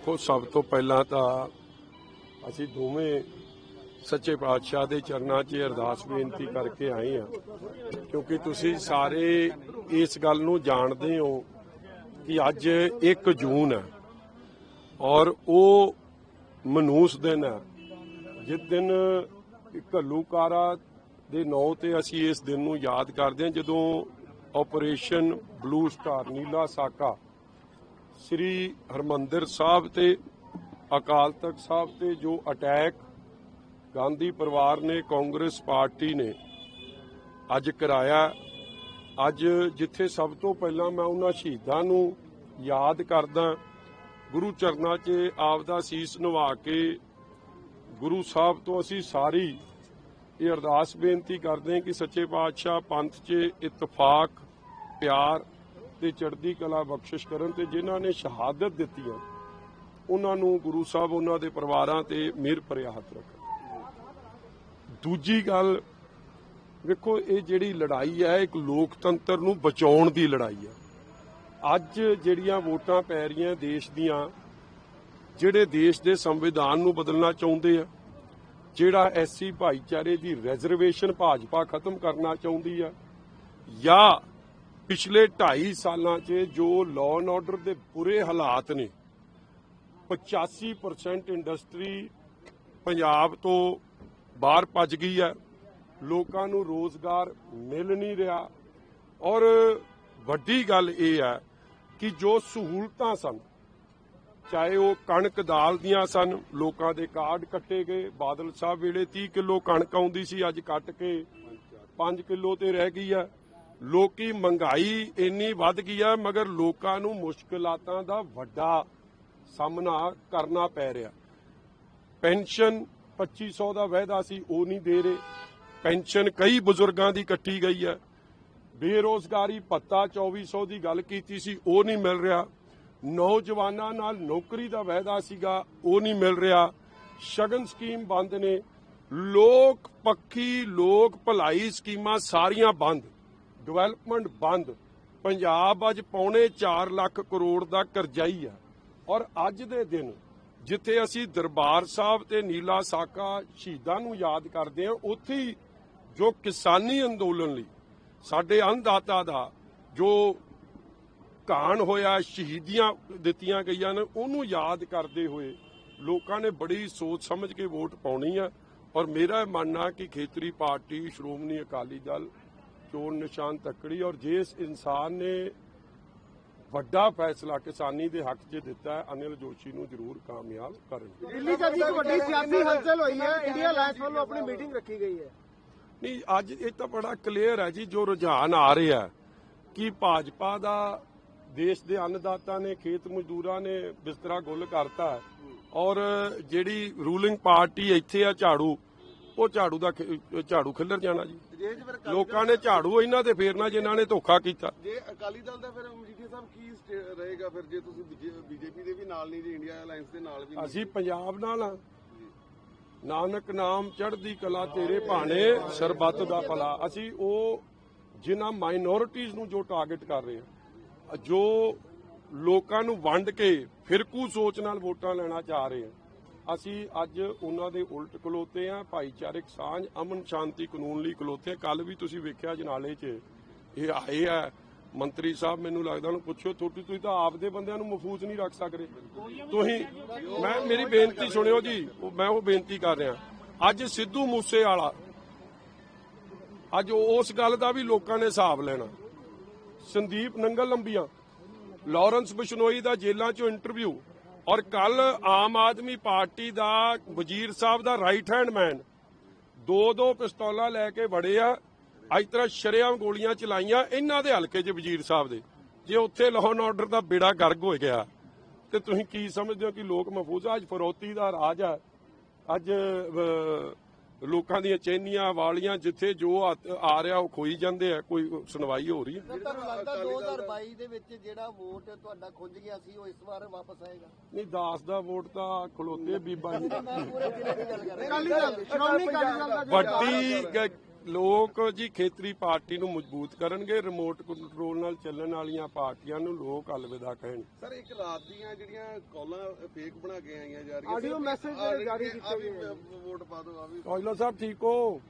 ਦੇਖੋ, ਸਭ ਤੋਂ ਪਹਿਲਾਂ ਤਾਂ ਅਸੀਂ ਦੋਵੇਂ ਸੱਚੇ ਪਾਤਸ਼ਾਹ ਦੇ ਚਰਨਾਂ 'ਚ ਅਰਦਾਸ ਬੇਨਤੀ ਕਰਕੇ ਆਏ ਆ ਕਿਉਂਕਿ ਤੁਸੀਂ ਸਾਰੇ ਇਸ ਗੱਲ ਨੂੰ ਜਾਣਦੇ ਹੋ ਕਿ ਅੱਜ 1 ਜੂਨ ਹੈ ਔਰ ਉਹ ਮਨੂਸ ਦਿਨ ਹੈ। ਜਿਸ ਦਿਨ ਘੱਲੂਕਾਰਾ ਦੇ ਨਾਂ ਤੇ ਅਸੀਂ ਇਸ ਦਿਨ ਨੂੰ ਯਾਦ ਕਰਦੇ ਹਾਂ, ਜਦੋਂ ਆਪਰੇਸ਼ਨ ਬਲੂ ਸਟਾਰ ਨੀਲਾ ਸਾਕਾ ਸ੍ਰੀ ਹਰਮੰਦਰ ਸਾਹਿਬ ਤੇ ਅਕਾਲ ਤਖਤ ਸਾਹਿਬ ਤੇ ਜੋ ਅਟੈਕ ਗਾਂਧੀ ਪਰਿਵਾਰ ਨੇ ਕਾਂਗਰਸ ਪਾਰਟੀ ਨੇ ਅੱਜ ਕਰਾਇਆ, ਅੱਜ ਜਿੱਥੇ ਸਭ ਤੋਂ ਪਹਿਲਾਂ ਮੈਂ ਉਹਨਾਂ ਸ਼ਹੀਦਾਂ ਨੂੰ ਯਾਦ ਕਰਦਾ, ਗੁਰੂ ਚਰਨਾਂ 'ਚ ਆਪਦਾ ਸੀਸ ਨਿਵਾ ਕੇ ਗੁਰੂ ਸਾਹਿਬ ਤੋਂ ਅਸੀਂ ਸਾਰੀ ਇਹ ਅਰਦਾਸ ਬੇਨਤੀ ਕਰਦੇ ਹਾਂ ਕਿ ਸੱਚੇ ਪਾਤਸ਼ਾਹ ਪੰਥ 'ਚ ਇਤਫਾਕ, ਪਿਆਰ ਤੇ ਚੜ੍ਹਦੀ ਕਲਾ ਬਖਸ਼ਿਸ਼ ਕਰਨ ਤੇ ਜਿਨ੍ਹਾਂ ਨੇ ਸ਼ਹਾਦਤ ਦਿੱਤੀ ਹੈ, ਉਹਨਾਂ ਨੂੰ ਗੁਰੂ ਸਾਹਿਬ, ਉਹਨਾਂ ਦੇ ਪਰਿਵਾਰਾਂ ਤੇ ਮਿਹਰ ਭਰਿਆ ਹੱਥ ਰੱਖਣ। ਦੂਜੀ ਗੱਲ, ਵੇਖੋ, ਇਹ ਜਿਹੜੀ ਲੜਾਈ ਹੈ, ਇੱਕ ਲੋਕਤੰਤਰ ਨੂੰ ਬਚਾਉਣ ਦੀ ਲੜਾਈ ਹੈ। ਅੱਜ ਜਿਹੜੀਆਂ ਵੋਟਾਂ ਪੈ ਰਹੀਆਂ ਦੇਸ਼ ਦੀਆਂ, ਜਿਹੜੇ ਦੇਸ਼ ਦੇ ਸੰਵਿਧਾਨ ਨੂੰ ਬਦਲਣਾ ਚਾਹੁੰਦੇ ਆ, ਜਿਹੜਾ ਐਸਸੀ ਭਾਈਚਾਰੇ ਦੀ ਰਿਜ਼ਰਵੇਸ਼ਨ ਭਾਜਪਾ ਖਤਮ ਕਰਨਾ ਚਾਹੁੰਦੀ ਆ, ਜਾਂ ਪਿਛਲੇ 2.5 ਸਾਲਾਂ 'ਚ ਜੋ ਲਾਅ ਐਂਡ ਆਰਡਰ ਦੇ ਬੁਰੇ ਹਾਲਾਤ ਨੇ 85% ਇੰਡਸਟਰੀ ਪੰਜਾਬ ਤੋਂ ਬਾਹਰ ਭੱਜ ਗਈ ਹੈ। ਲੋਕਾਂ ਨੂੰ ਰੋਜ਼ਗਾਰ ਮਿਲ ਨਹੀਂ ਰਿਹਾ। ਔਰ ਵੱਡੀ ਗੱਲ ਇਹ ਹੈ ਕਿ ਜੋ ਸਹੂਲਤਾਂ ਸਨ, ਚਾਹੇ ਉਹ ਕਣਕ ਦਾਲ ਦੀਆਂ ਸਨ, ਲੋਕਾਂ ਦੇ ਕਾਰਡ ਕੱਟੇ ਗਏ। ਬਾਦਲ ਸਾਹਿਬ ਵੇਲੇ 30 ਕਿਲੋ ਕਣਕ ਆਉਂਦੀ ਸੀ, ਅੱਜ ਕੱਟ ਕੇ 5 ਕਿਲੋ ਤੇ ਰਹਿ ਗਈ ਹੈ। ਲੋਕੀ ਮਹਿੰਗਾਈ ਇੰਨੀ ਵੱਧ ਗਈ ਹੈ ਮਗਰ ਲੋਕਾਂ ਨੂੰ ਮੁਸ਼ਕਲਾਤਾਂ ਦਾ ਵੱਡਾ ਸਾਹਮਣਾ ਕਰਨਾ ਪੈ ਰਿਹਾ। ਪੈਨਸ਼ਨ 2500 ਦਾ ਵਾਅਦਾ ਸੀ, ਉਹ ਨਹੀਂ ਦੇ ਰਹੇ। ਪੈਨਸ਼ਨ ਕਈ ਬਜ਼ੁਰਗਾਂ ਦੀ ਕੱਟੀ ਗਈ ਹੈ ਬੇਰੋਜ਼ਗਾਰੀ ਭੱਤਾ 2400 ਦੀ ਗੱਲ ਕੀਤੀ ਸੀ, ਉਹ ਨਹੀਂ ਮਿਲ ਰਿਹਾ। ਨੌਜਵਾਨਾਂ ਨਾਲ ਨੌਕਰੀ ਦਾ ਵਾਅਦਾ ਸੀਗਾ, ਉਹ ਨਹੀਂ ਮਿਲ ਰਿਹਾ। ਸ਼ਗਨ ਸਕੀਮ ਬੰਦ ਨੇ। ਲੋਕ ਪੱਖੀ, ਲੋਕ ਭਲਾਈ ਸਕੀਮਾਂ ਸਾਰੀਆਂ ਬੰਦ। ਡਿਵੈਲਪਮੈਂਟ ਬੰਦ, ਪੰਜਾਬ ਅੱਜ ਪੌਣੇ 4 ਲੱਖ ਕਰੋੜ ਦਾ ਕਰਜ਼ਾਈ ਹੈ ਔਰ ਅੱਜ ਦੇ ਦਿਨ, ਜਿੱਥੇ ਅਸੀਂ ਦਰਬਾਰ ਸਾਹਿਬ ਤੇ ਨੀਲਾ ਸਾਕਾ ਸ਼ਹੀਦਾਂ ਨੂੰ ਯਾਦ ਕਰਦੇ ਹਾਂ, ਉੱਥੇ ਜੋ ਕਿਸਾਨੀ ਅੰਦੋਲਨ ਲਈ ਸਾਡੇ ਅੰਨਦਾਤਾ ਦਾ ਜੋ ਕਾਣ ਹੋਇਆ, ਸ਼ਹੀਦੀਆਂ ਦਿੱਤੀਆਂ ਗਈਆਂ ਨੇ, ਉਹਨੂੰ ਯਾਦ ਕਰਦੇ ਹੋਏ ਲੋਕਾਂ ਨੇ ਬੜੀ ਸੋਚ ਸਮਝ ਕੇ ਵੋਟ ਪਾਉਣੀ ਆ। ਔਰ ਮੇਰਾ ਮੰਨਣਾ ਕਿ ਖੇਤਰੀ ਪਾਰਟੀ, ਸ਼੍ਰੋਮਣੀ ਅਕਾਲੀ ਦਲ ਚੋਣ ਨਿਸ਼ਾਨ ਤੱਕੜੀ ਔਰ ਜਿਸ ਇਨਸਾਨ ਨੇ ਵੱਡਾ ਫੈਸਲਾ ਕਿਸਾਨੀ ਦੇ ਹੱਕ 'ਚ ਦਿੱਤਾ ਹੈ ਅਨਿਲ ਜੋਸ਼ੀ ਨੂੰ ਜ਼ਰੂਰ ਕਾਮਯਾਬ ਕਰਨਗੇ ਦਿੱਲੀ 'ਚ ਅੱਜ ਇੱਕ ਵੱਡੀ ਸਿਆਸੀ ਹਲਚਲ ਹੋਈ ਹੈ ਇੰਡੀਆ ਅਲਾਈਅੰਸ ਵੱਲੋਂ ਆਪਣੀ ਮੀਟਿੰਗ ਰੱਖੀ ਗਈ ਹੈ। ਨਹੀਂ ਅੱਜ ਇਹ ਤਾਂ ਬੜਾ ਕਲੀਅਰ ਹੈ ਜੀ ਜੋ ਰੁਝਾਨ ਆ ਰਿਹਾ ਹੈ ਕਿ ਭਾਜਪਾ ਦਾ ਦੇਸ਼ ਦੇ ਅੰਨਦਾਤਾ ਨੇ ਖੇਤ ਮਜ਼ਦੂਰਾਂ ਨੇ ਬਿਸਤਰਾ ਗੁੱਲ ਕਰਤਾ ਔਰ ਜਿਹੜੀ ਰੂਲਿੰਗ ਪਾਰਟੀ ਇੱਥੇ ਆ ਝਾੜੂ ਉਹ ਝਾੜੂ ਦਾ ਝਾੜੂ ਖਿੱਲਰ ਜਾਣਾ ਜੀ। ਲੋਕਾਂ ਨੇ ਝਾੜੂ ਇਹਨਾਂ ਤੇ ਫੇਰਨਾ ਜਿਨ੍ਹਾਂ ਨੇ ਧੋਖਾ ਕੀਤਾ। ਜੇ ਅਕਾਲੀ ਦਲ ਦਾ ਫਿਰ ਮਜੀਠੀਆ ਸਾਹਿਬ ਕੀ ਰਹੇਗਾ ਫਿਰ ਜੇ ਤੁਸੀਂ ਬੀਜੇਪੀ ਦੇ ਵੀ ਨਾਲ ਨਹੀਂ ਜੇ ਇੰਡੀਆ ਅਲਾਈਅੰਸ ਦੇ ਨਾਲ ਵੀ ਅਸੀਂ ਪੰਜਾਬ ਨਾਲ ਆ ਨਾਨਕ ਨਾਮ ਚੜ੍ਹਦੀ ਕਲਾ ਤੇਰੇ ਭਾਣੇ ਸਰਬੱਤ ਦਾ ਭਲਾ। ਅਸੀਂ ਉਹ ਜਿਨ੍ਹਾਂ ਮਾਈਨੋਰਿਟੀਜ਼ ਨੂੰ ਜੋ ਟਾਰਗੇਟ ਕਰ ਰਹੇ ਆ ਜੋ ਲੋਕਾਂ ਨੂੰ ਵੰਡ ਕੇ ਫਿਰਕੂ ਸੋਚ ਨਾਲ ਵੋਟਾਂ ਲੈਣਾ ਚਾਹ ਰਹੇ ਆ ਅਸੀਂ ਅੱਜ ਉਹਨਾਂ ਦੇ ਉਲਟ ਖਲੋਤੇ ਆ ਭਾਈਚਾਰਕ ਸਾਂਝ, ਅਮਨ ਸ਼ਾਂਤੀ ਕਾਨੂੰਨ ਲਈ ਖਲੋਤੇ ਕੱਲ ਵੀ ਤੁਸੀਂ ਵੇਖਿਆ ਜਨਾਲੇ 'ਚ, ਇਹ ਆਏ ਆ। ਮੰਤਰੀ ਸਾਹਿਬ, ਮੈਨੂੰ ਲੱਗਦਾ ਉਹਨੂੰ ਪੁੱਛੋ, ਤੁਹਾਡੀ ਤੁਸੀਂ ਤਾਂ ਆਪਦੇ ਬੰਦਿਆਂ ਨੂੰ ਮਹਿਫੂਜ਼ ਨਹੀਂ ਰੱਖ ਸਕਦੇ। ਤੁਸੀਂ ਮੈਂ ਮੇਰੀ ਬੇਨਤੀ ਸੁਣਿਓ ਜੀ ਮੈਂ ਉਹ ਬੇਨਤੀ ਕਰ ਰਿਹਾ। ਅੱਜ ਸਿੱਧੂ ਮੂਸੇ ਵਾਲਾ ਅੱਜ ਉਸ ਗੱਲ ਦਾ ਵੀ ਲੋਕਾਂ ਨੇ ਹਿਸਾਬ ਲੈਣਾ। ਸੰਦੀਪ ਨੰਗਲ ਲੰਬੀਆਂ, ਲਾਰੈਂਸ ਬਿਸ਼ਨੋਈ ਦਾ ਜੇਲ੍ਹਾਂ 'ਚੋਂ ਇੰਟਰਵਿਊ ਔਰ ਕੱਲ ਆਮ ਆਦਮੀ ਪਾਰਟੀ ਦਾ ਵਜ਼ੀਰ ਸਾਹਿਬ ਦਾ ਰਾਈਟ ਹੈਂਡ ਮੈਨ ਦੋ ਦੋ ਪਿਸਤੌਲਾਂ ਲੈ ਕੇ ਵੜੇ ਆ ਅੱਜ ਤਰ੍ਹਾਂ ਸ਼ਰੇਆਮ ਗੋਲੀਆਂ ਚਲਾਈਆਂ ਇਹਨਾਂ ਦੇ ਹਲਕੇ 'ਚ ਵਜ਼ੀਰ ਸਾਹਿਬ ਦੇ। ਜੇ ਉੱਥੇ ਲਾਅ ਐਂਡ ਆਰਡਰ ਦਾ ਬੇੜਾ ਗਰਗ ਹੋ ਗਿਆ, ਤੇ ਤੁਸੀਂ ਕੀ ਸਮਝਦੇ ਹੋ ਕਿ ਲੋਕ ਮਹਿਫੂਜ਼ ਅੱਜ ਫਰੋਤੀ ਦਾ ਰਾਜ ਆ। ਅੱਜ ਲੋਕਾਂ ਦੀਆਂ ਚੈਨੀਆਂ ਵਾਲੀਆਂ ਜਿੱਥੇ ਜੋ ਆ ਰਿਹਾ ਉਹ ਖੋਈ ਜਾਂਦੇ ਆ। ਕੋਈ ਸੁਣਵਾਈ ਹੋ ਰਹੀ ਹੈ? ਤੁਹਾਨੂੰ ਲੱਗਦਾ 2022 ਦੇ ਵਿੱਚ ਜਿਹੜਾ ਵੋਟ ਤੁਹਾਡਾ ਖੁੱਜ ਗਿਆ ਸੀ ਉਹ ਇਸ ਵਾਰ ਵਾਪਸ ਆਏਗਾ? ਨਹੀਂ ਦਾਸ ਦਾ ਵੋਟ ਤਾਂ ਖਲੋਤੇ ਬੀਬਾ ਜੀ। ਪੂਰੇ ਜ਼ਿਲ੍ਹੇ ਦੀ ਗੱਲ ਕਰ ਰਿਹਾ। ਵੱਡੀ ਲੋਕ ਜੀ ਖੇਤਰੀ ਪਾਰਟੀ ਨੂੰ ਮਜ਼ਬੂਤ ਕਰਨਗੇ ਰਿਮੋਟ ਕੰਟਰੋਲ ਨਾਲ ਚੱਲਣ ਵਾਲੀਆਂ ਪਾਰਟੀਆਂ ਨੂੰ ਲੋਕ ਅਲਵਿਦਾ ਕਹਿਣ ਸਰ ਇੱਕ ਰਾਤ ਦੀਆਂ ਜਿਹੜੀਆਂ ਕਾਲਾਂ ਫੇਕ ਬਣਾ ਕੇ ਆਈਆਂ ਜਾ ਰਹੀਆਂ message ਆਹ ਜਾਰੀ ਕੀਤੇ ਵੀ ਗਏ। ਵੋਟ ਪਾ ਦਿਓ ਆ ਵੀ। ਸਾਹਿਬ ਠੀਕ ਹੋ?